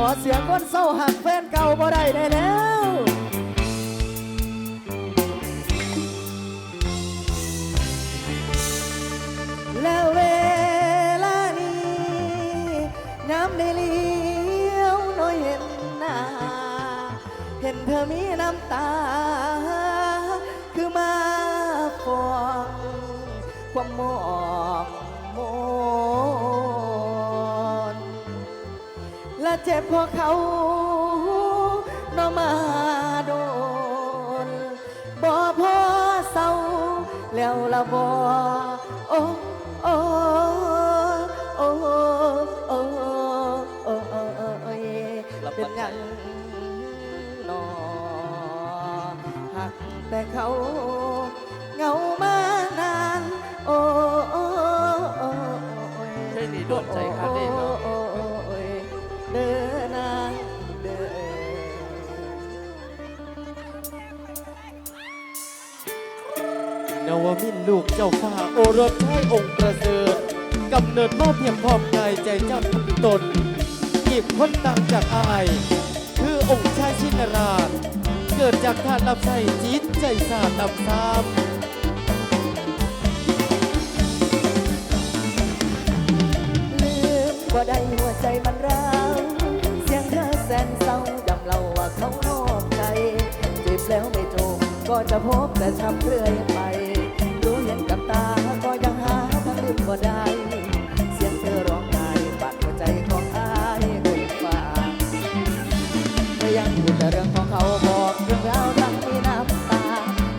ขอเสียงคนเศร้าหักแฟนเก่าบ่ได้ได้แล้วแล้วเวลานี้ น้ำได้เลี้ยวน้อยเห็นหน้า เห็นเธอมีน้ำตา คือมาฟองความหมองมน และเจ็บเพราะเขาเนอมาโดนบ่พอเศร้า แล้วละบ่โอ้โอ้โอ้โอ้โอ้โอ้โอ้เป็นยังนอหักแต่เขา นวมินลูกเจ้าฟ้าโอรสชายองค์ประเสริฐกำเนิดมาเพียงพร้อมกายใจเจ้าทุกตนอีกคนต่างจากอาย คือองค์ชายชินราช เกิดจากทานรับใช้จิตใจสาดนำซ้ำลืมบ่ได้หัวใจมันร้าวเสียงเธอแสนเศร้าดำเล่าว่าเขานอกใจจีบแล้วไม่จบก็จะพบแต่ช้ำเรื่อยไป บ่ได้ เสียงเธอร้องไห้บัดหัวใจของอายคนฟ้าเธอยังพูดแต่เรื่องของเขาบอกเรื่องราวทั้งมีน้ำตา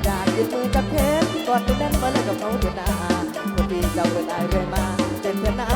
อยากยืนมือกับเพชรกอดไปแน่นมาเลยกับเขาเดินหน้าคนที่เจ้าเดินได้เรื่อยมาเจ็บเพื่อนหน้า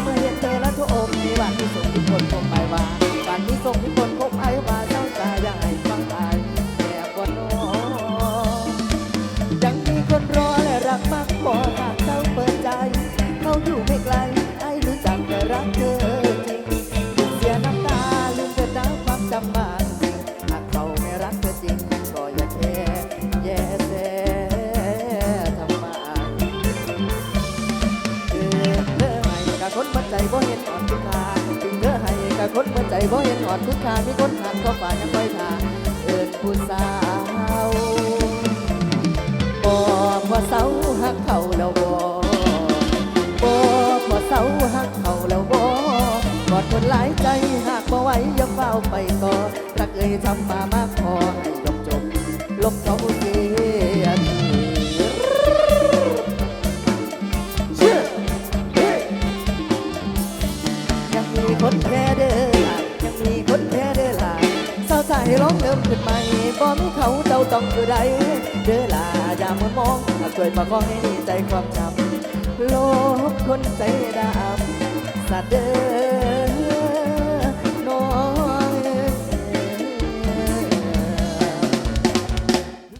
บ่เห็นอ่อนคุณค่าจึงเธอให้กับคนเมื่อใจบ่เห็นอ่อนคุณค่ามีคนหักก็ฝ่ายังคอยทางเอินผู้สาวบ่พอเสาหักเขาแล้วบ่บ่พอเสาหักเขาแล้วบ่กอดคนหลายใจหากบ่ไหวอย่าเฝ้าไปต่อรักเอ่ยทำมามากพอ สาวใจร้องเริ่มขึ้นใหม่บ่มีเขาเจ้าต้องอยู่ใดเด้อล่ะอย่ามัวมองหาช่วยประคองให้ดีใจความจำโลกคนใจดำสะเด้อ